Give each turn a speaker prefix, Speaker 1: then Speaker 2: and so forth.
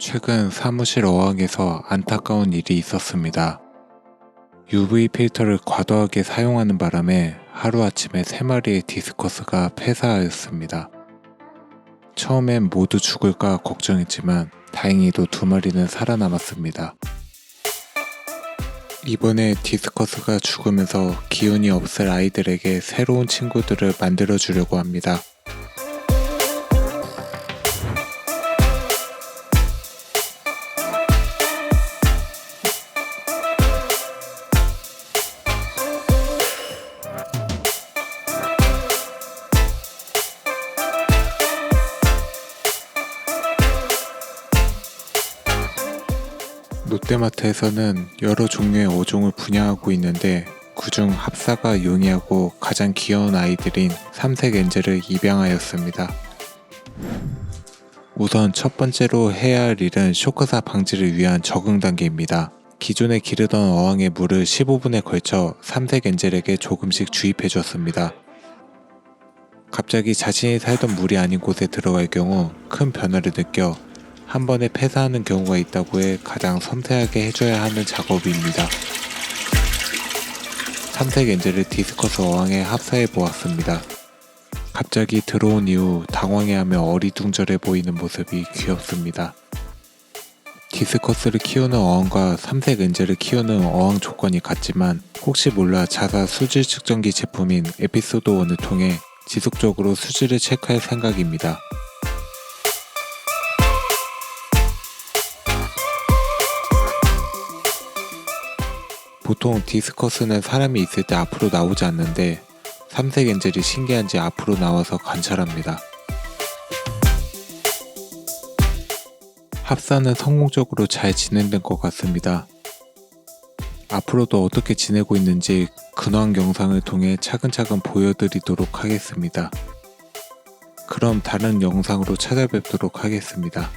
Speaker 1: 최근 사무실 어항에서 안타까운 일이 있었습니다. UV 필터를 과도하게 사용하는 바람에 하루아침에 3마리의 디스커스가 폐사하였습니다. 처음엔 모두 죽을까 걱정했지만 다행히도 두 마리는 살아남았습니다. 이번에 디스커스가 죽으면서 기운이 없을 아이들에게 새로운 친구들을 만들어 주려고 합니다. 롯데마트에서는 여러 종류의 어종을 분양하고 있는데 그중 합사가 용이하고 가장 귀여운 아이들인 삼색 엔젤을 입양하였습니다. 우선 첫 번째로 해야 할 일은 쇼크사 방지를 위한 적응 단계입니다. 기존에 기르던 어항의 물을 15분에 걸쳐 삼색 엔젤에게 조금씩 주입해 줬습니다. 갑자기 자신이 살던 물이 아닌 곳에 들어갈 경우 큰 변화를 느껴 한 번에 폐사하는 경우가 있다고 해 가장 섬세하게 해줘야 하는 작업입니다. 삼색 엔젤을 디스커스 어항에 합사해 보았습니다. 갑자기 들어온 이후 당황해하며 어리둥절해 보이는 모습이 귀엽습니다. 디스커스를 키우는 어항과 삼색 엔젤을 키우는 어항 조건이 같지만 혹시 몰라 자사 수질 측정기 제품인 에피소드 1을 통해 지속적으로 수질을 체크할 생각입니다. 보통 디스커스는 사람이 있을 때 앞으로 나오지 않는데 삼색 엔젤이 신기한지 앞으로 나와서 관찰합니다. 합사는 성공적으로 잘 진행된 것 같습니다. 앞으로도 어떻게 지내고 있는지 근황 영상을 통해 차근차근 보여드리도록 하겠습니다. 그럼 다른 영상으로 찾아뵙도록 하겠습니다.